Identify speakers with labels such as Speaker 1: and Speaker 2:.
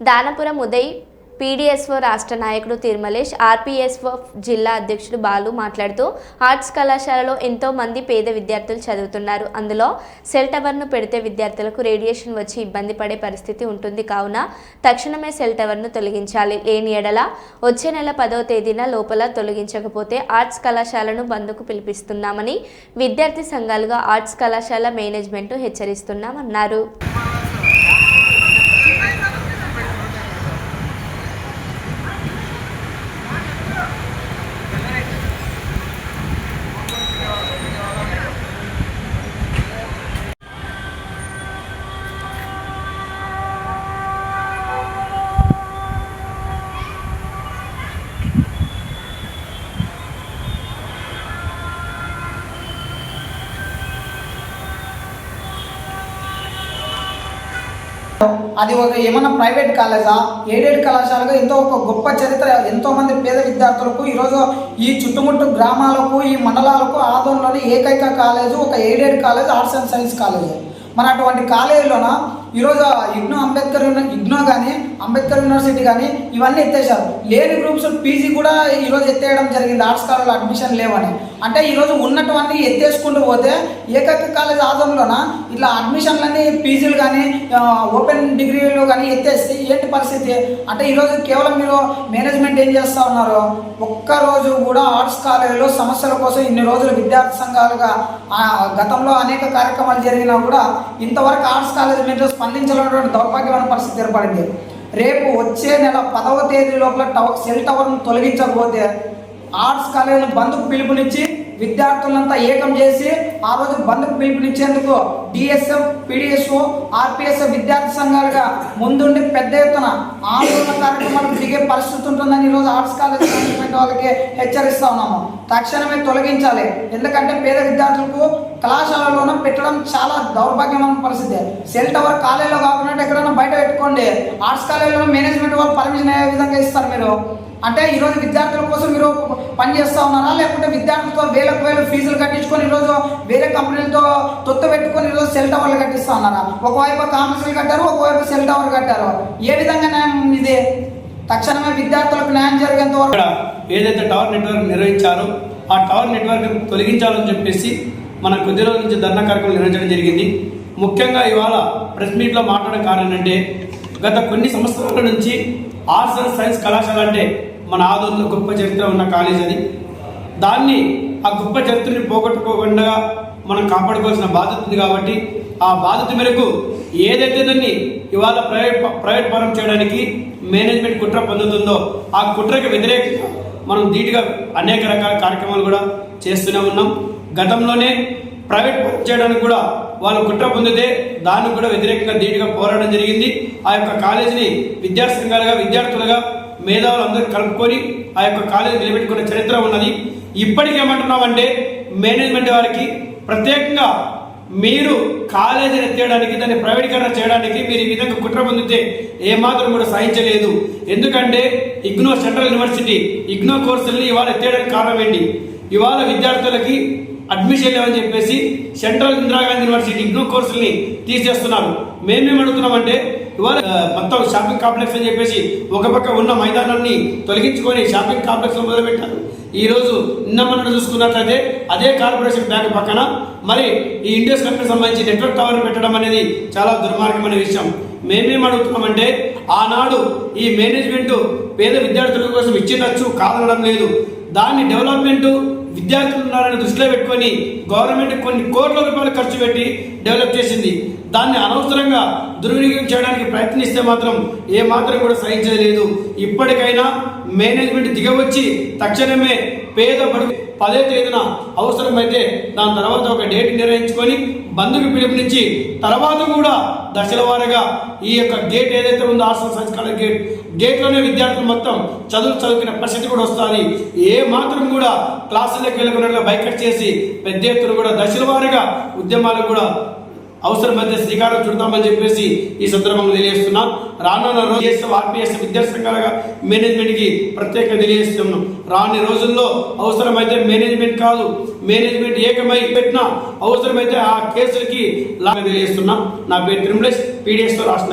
Speaker 1: దానపురం Uday PDSO రాష్ట్ర నాయకుడు తిరుమలేష్ ఆర్పీఎస్ఓ జిల్లా అధ్యక్షుడు బాలు మాట్లాడుతూ ఆర్ట్స్ కళాశాలలో ఎంతో మంది పేద విద్యార్థులు చదువుతున్నారు. అందులో సెల్ టవర్ను పెడితే విద్యార్థులకు రేడియేషన్ వచ్చి ఇబ్బంది పడే పరిస్థితి ఉంటుంది. కావున తక్షణమే సెల్ టవర్ను తొలగించాలి. లేని ఎడల వచ్చే నెల పదవ తేదీన లోపల తొలగించకపోతే ఆర్ట్స్ కళాశాలను బంద్కు పిలిపిస్తున్నామని విద్యార్థి సంఘాలుగా ఆర్ట్స్ కళాశాల మేనేజ్మెంట్ హెచ్చరిస్తున్నామన్నారు.
Speaker 2: అది ఒక ఏమన్నా ప్రైవేట్ కాలేజా? ఎయిడెడ్ కళాశాలగా ఎంతో ఒక గొప్ప చరిత్ర ఎంతోమంది పేద విద్యార్థులకు ఈరోజు ఈ చుట్టుముట్టు గ్రామాలకు ఈ మండలాలకు ఆదంలోని ఏకైక కాలేజు ఒక aided college arts and science college. మన అటువంటి కాలేజీలోన ఈరోజు ఇగ్నో అంబేద్కర్ ఇగ్నో కానీ అంబేద్కర్ యూనివర్సిటీ కానీ ఇవన్నీ ఎత్తేసారు లేని గ్రూప్స్ పీజీ కూడా ఈరోజు ఎత్తేయడం జరిగింది. ఆర్ట్స్ కాలేజ్లో అడ్మిషన్ లేవని. అంటే ఈరోజు ఉన్నటువంటి ఎత్తేసుకుంటూ పోతే ఏకైక కాలేజ్ ఆదంలోన ఇట్లా అడ్మిషన్లన్నీ పీజీలు కానీ ఓపెన్ డిగ్రీలు కానీ ఎత్తేస్తే ఏంటి పరిస్థితి? అంటే ఈరోజు కేవలం మీరు మేనేజ్మెంట్ ఏం చేస్తూ ఉన్నారు ఒక్కరోజు కూడా ఆర్ట్స్ కాలేజీలో సమస్యల కోసం ఇన్ని రోజులు విద్యార్థి సంఘాలుగా గతంలో అనేక కార్యక్రమాలు జరిగినా కూడా ఇంతవరకు ఆర్ట్స్ కాలేజ్ మీద స్పందించాలన్నటువంటి దౌర్భాగ్యమైన పరిస్థితి ఏర్పడింది. రేపు వచ్చే నెల పదవ తేదీ లోపల టవర్ సెల్ టవర్ను తొలగించకపోతే ఆర్ట్స్ కాలేజీని బంద్కు పిలుపునిచ్చి విద్యార్థులంతా ఏకం చేసి ఆ రోజు బంద్కు పిలుపునిచ్చేందుకు డిఎస్ఎఫ్ పిడిఎస్ఓ ఆర్పిఎస్ఎఫ్ విద్యార్థి సంఘాలుగా ముందుండి పెద్ద ఎత్తున ఆందోళన కార్యక్రమాలు దిగే పరిస్థితి ఉంటుందని ఈరోజు ఆర్ట్స్ కాలేజ్ మేనేజ్మెంట్ వాళ్ళకి హెచ్చరిస్తా ఉన్నాము. తక్షణమే తొలగించాలి. ఎందుకంటే పేద విద్యార్థులకు కళాశాలలోన పెట్టడం చాలా దౌర్భాగ్యమైన పరిస్థితి. సెల్ టవర్ కాలేజీలో కాకుండా ఎక్కడైనా బయట పెట్టుకోండి. ఆర్ట్స్ కాలేజీలో మేనేజ్మెంట్ వాళ్ళు పర్మిషన్ అయ్యే విధంగా ఇస్తారు మీరు? అంటే ఈరోజు విద్యార్థుల కోసం మీరు పని చేస్తా ఉన్నారా? లేకుంటే విద్యార్థులతో వేలకు వేలు ఫీజులు కట్టించుకొని ఈరోజు వేరే కంపెనీలతో తొత్తు పెట్టుకొని ఈరోజు సెల్ టవర్లు కట్టిస్తూ ఉన్నారా? ఒకవైపు కామర్స్లు కట్టారు ఒకవైపు సెల్ టవర్ కట్టారు. ఏ విధంగా న్యాయం ఇది తక్షణమే విద్యార్థులకు న్యాయం జరిగేంత వరకు
Speaker 3: ఏదైతే టవర్ నెట్వర్క్ నిర్వహించారో ఆ టవర్ నెట్వర్క్ తొలగించాలని చెప్పేసి మన కొద్ది రోజుల నుంచి ధర్నా కార్యక్రమం నిర్వహించడం జరిగింది. ముఖ్యంగా ఇవాళ ప్రెస్ మీట్లో మాట్లాడడం కారణం ఏంటంటే గత కొన్ని సంవత్సరాల నుంచి ఆర్ట్స్ అండ్ సైన్స్ కళాశాల అంటే మన ఆధునిక గొప్ప చరిత్ర ఉన్న కాలేజ్ అది. దాన్ని ఆ గొప్ప చరిత్రని పోగొట్టుకోకుండా మనం కాపాడుకోవాల్సిన బాధ్యత ఉంది కాబట్టి ఆ బాధ్యత మేరకు ఏదైతే దాన్ని ఇవాళ ప్రైవేట్ ప్రైవేట్ పరం చేయడానికి మేనేజ్మెంట్ కుట్ర పొందుతుందో ఆ కుట్రకి వ్యతిరేకంగా మనం ధీటుగా అనేక రకాల కార్యక్రమాలు కూడా చేస్తూనే ఉన్నాం. గతంలోనే ప్రైవేట్ చేయడానికి కూడా వాళ్ళు కుట్ర పొందితే దానికి కూడా వ్యతిరేకంగా ధీటుగా పోరాడడం జరిగింది. ఆ యొక్క కాలేజీని విద్యార్థి సంఘాలుగా విద్యార్థులుగా మేధావులందరూ కలుపుకొని ఆ యొక్క కాలేజీ నిలబెట్టుకున్న చరిత్ర ఉన్నది. ఇప్పటికి ఏమంటున్నామంటే మేనేజ్మెంట్ వారికి ప్రత్యేకంగా మీరు కాలేజీని ఎత్తేయడానికి దాన్ని ప్రైవేటీకరణ చేయడానికి మీరు ఈ విధంగా కుట్ర పొందితే ఏమాత్రం కూడా సహించలేదు. ఎందుకంటే ఇగ్నో సెంట్రల్ యూనివర్సిటీ ఇగ్నో కోర్సుల్ని ఇవాళ ఎత్తేయడానికి కారణం ఏంటి? ఇవాళ విద్యార్థులకి అడ్మిషన్ లేవని చెప్పేసి సెంట్రల్ ఇందిరాగాంధీ యూనివర్సిటీ ఇగ్నో కోర్సుల్ని తీసేస్తున్నారు. మేమేం అడుగుతున్నామంటే ఇవాళ మొత్తం షాపింగ్ కాంప్లెక్స్ అని చెప్పేసి ఒక పక్క ఉన్న మైదానాన్ని తొలగించుకొని షాపింగ్ కాంప్లెక్స్ మొదలుపెట్టారు. ఈ రోజు నిన్న మనం చూసుకున్నట్లయితే అదే కార్పొరేషన్ బ్యాంక్ పక్కన మరి ఈ ఇండియస్ కంపెనీ సంబంధించి నెట్వర్క్ టవర్ పెట్టడం అనేది చాలా దుర్మార్గమైన విషయం. మేమేం అడుగుతున్నామంటే ఆనాడు ఈ మేనేజ్మెంట్ పేద విద్యార్థుల కోసం ఇచ్చేటచ్చు కాదనడం లేదు. దాన్ని డెవలప్మెంట్ విద్యార్థులు ఉన్నారని దృష్టిలో పెట్టుకొని గవర్నమెంట్ కొన్ని కోట్ల రూపాయలు ఖర్చు పెట్టి డెవలప్ చేసింది. దాన్ని అనవసరంగా దుర్వినియోగం చేయడానికి ప్రయత్నిస్తే మాత్రం ఏ మాత్రం కూడా సహించలేదు. ఇప్పటికైనా మేనేజ్మెంట్ దిగవచ్చి తక్షణమే పేద బడుగు పదే తేదీన అవసరమైతే దాని తర్వాత ఒక డేట్ నిర్ణయించుకొని బంధుకు పిలుపునిచ్చి తర్వాత కూడా దశల వారీగా ఈ యొక్క గేట్ ఏదైతే ఉందో హాస్టల్ సంస్కార గేట్ గేట్లోనే విద్యార్థులు మొత్తం చదువు చదువుకునే పరిస్థితి కూడా వస్తుంది. ఏ మాత్రం కూడా క్లాసులకు వెళ్ళకుండా బైకట్ చేసి పెద్ద ఎత్తున కూడా దశల వారీగా ఉద్యమాలకు కూడా అవసరమైతే శ్రీకారం చుడతామని చెప్పేసి ఈ సందర్భంగా తెలియజేస్తున్నాం. రానున్న రోజు ఆర్పిఎస్ విద్యార్థి సంఘాలుగా మేనేజ్మెంట్కి ప్రత్యేకంగా తెలియజేస్తున్నాం. రాని రోజుల్లో అవసరమైతే మేనేజ్మెంట్ కాదు మేనేజ్మెంట్ ఏకమై పెట్టినా అవసరమైతే ఆ కేసులకి లాగా తెలియజేస్తున్నాం. నా పేరు తిరుమలేష్ పీడిఎస్ రాష్ట్ర